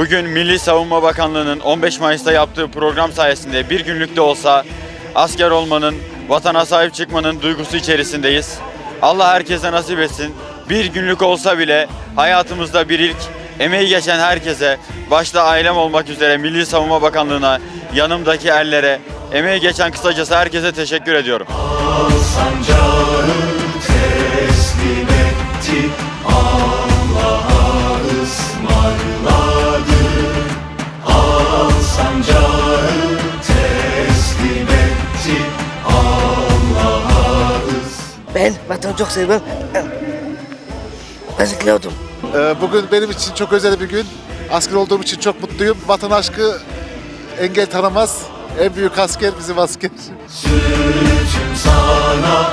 Bugün Milli Savunma Bakanlığı'nın 15 Mayıs'ta yaptığı program sayesinde bir günlük de olsa asker olmanın, vatana sahip çıkmanın duygusu içerisindeyiz. Allah herkese nasip etsin. Bir günlük olsa bile hayatımızda bir ilk, emeği geçen herkese, başta ailem olmak üzere Milli Savunma Bakanlığı'na, yanımdaki erlere, emeği geçen kısacası herkese teşekkür ediyorum. sancağı teslim etti Ben vatanı çok seviyorum. Bezikliyordum. Ee, Bugün benim için çok özel bir gün. Asker olduğum için çok mutluyum. Vatan aşkı engel tanımaz. En büyük asker bizim asker. Sürücüm sana